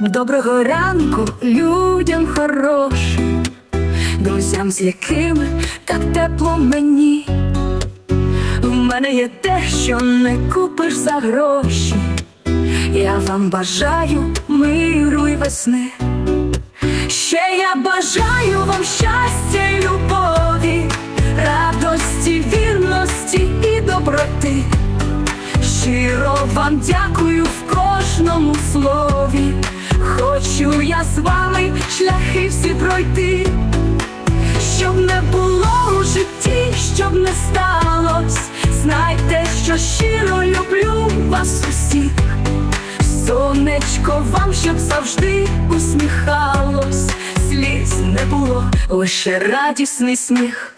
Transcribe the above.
Доброго ранку людям хорошим, друзям, з якими так тепло мені. В мене є те, що не купиш за гроші. Я вам бажаю миру і весни. Ще я бажаю вам щастя і любові, радості, вірності і доброти. Щиро вам дякую в кожному слові. Хочу я з вами шляхи всі пройти, щоб не було у житті, щоб не сталось. Знайте, що щиро люблю вас усіх. Сонечко вам, щоб завжди усміхалось, сліз не було, лише радісний сміх.